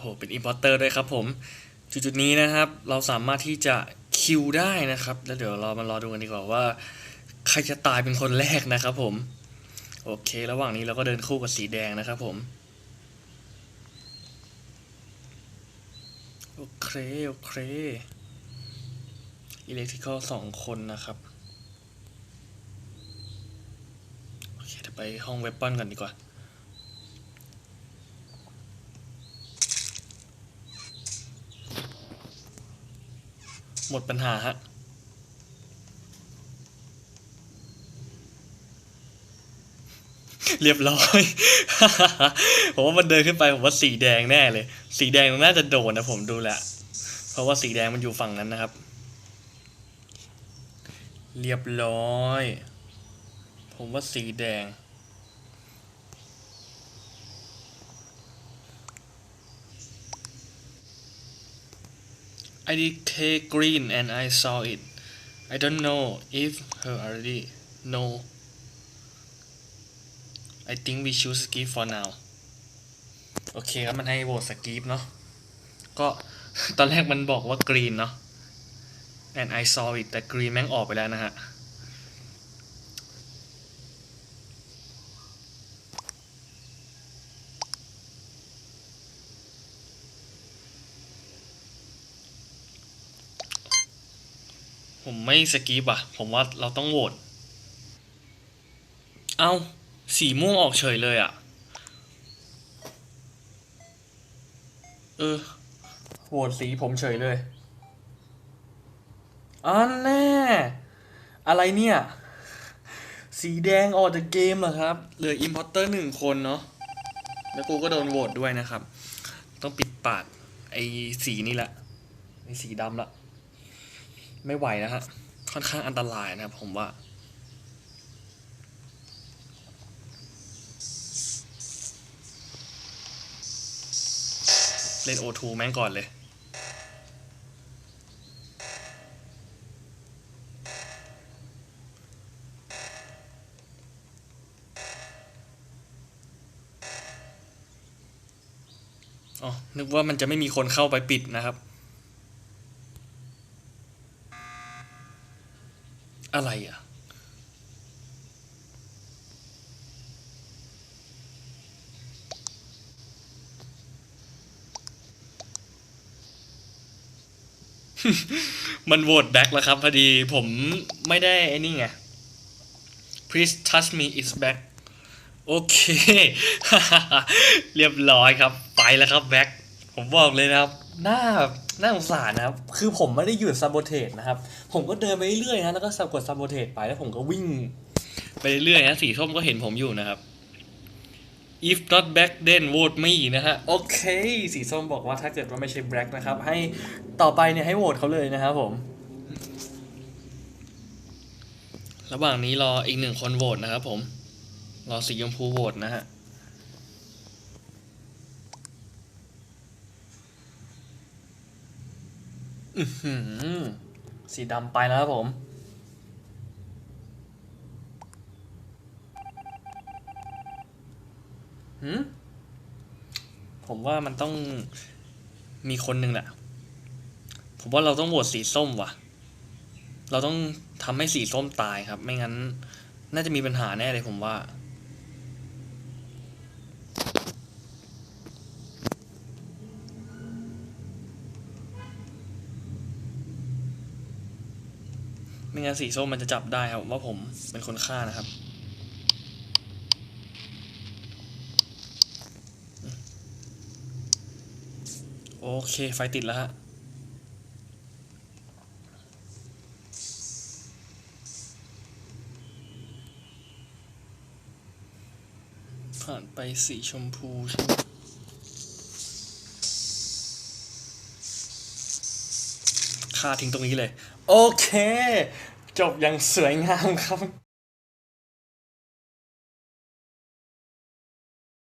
โห เป็นอิ p พอร์เตอร์ด้วยครับผม จุดๆนี้นะครับ เราสามารถที่จะคิวได้นะครับ แล้วเดี๋ยวเรามารอดูกันดีกว่าว่า ใครจะตายเป็นคนแรกนะครับผม โอเค ระหว่างนี้เราก็เดินคู่กับสีแดงนะครับผม โอเค โอเคอิเล็กทริคอลสองคนนะครับ โอเคเดี๋ยวไปห้องเว p ปอนกันดีกว่า หมดปัญหาฮะเรียบร้อย ผมว่ามันเดินขึ้นไปผมว่าสีแดงแน่เลย สีแดงมันน่าจะโดนนะผมดูแหละ เพราะว่าสีแดงมันอยู่ฝั่งนั้นนะครับ เรียบร้อย ผมว่าสีแดง I did take green and I saw it. I don't know if her already know. I think we choose skip for now. โอเคครับมันให้โหวตสกีปเนาะ ก็ตอนแรกมันบอกว่ากรีนเนาะ and I saw it แต่กรีนแม่งออกไปแล้วนะฮะ ผมไม่สกีปอะผมว่าเราต้องโหวตเอาสีม่วงออกเฉยเลยอะเออโหวตสีผมเฉยเลยอันแน่ อะไรเนี่ย สีแดงออกจากเกมเหรอครับ เหลืออิมพอร์เตอร์หนึ่งคนเนาะแล้วกูก็โดนโหวตด้วยนะครับ ต้องปิดปากไอ้สีนี่แหละไอ้สีดำละ ไม่ไหวนะฮะ ค่อนข้างอันตรายนะครับผมว่า เล่นโอทูแม่งก่อนเลยอ๋อนึกว่ามันจะไม่มีคนเข้าไปปิดนะครับ อะไรอะ มันโหวตแบ็คแล้วครับพอดีผมไม่ได้ไอ้นี่ไง please touch me is back โอเค เรียบร้อยครับ ไปแล้วครับแบ็คผมบอกเลยนะครับ น้าน่าสงสารนะครับ คือผมไม่ได้หยุดซับโบเทตนะครับ ผมก็เดินไปเรื่อยๆนะแล้วก็กดซับโบเทตไปแล้วผมก็วิ่ง ไปเรื่อยๆนะสีส้มก็เห็นผมอยู่นะครับ if not black then vote me นะฮะ โอเค สีส้มบอกว่าถ้าเกิดว่าไม่ใช่ black นะครับ ให้ต่อไปเนี่ยให้โหวตเขาเลยนะครับผม ระหว่างนี้รออีกหนึ่งคนโหวตนะครับผม รอสีชมพูโหวตนะฮะ อือหือ สีดำไปแล้วครับผม หืมผมว่ามันต้องมีคนหนึ่งแหละ ผมว่าเราต้องโหวตสีส้มว่ะ เราต้องทำให้สีส้มตายครับ ไม่งั้น น่าจะมีปัญหาแน่เลยผมว่า ไม่งั้นสีส้มมันจะจับได้ครับว่าผมเป็นคนฆ่านะครับ โอเค ไฟติดแล้วฮะผ่านไปสีชมพูใช่ไหมาทิ้งตรงนี้เลย โอเค จบอย่างสวยงามครับ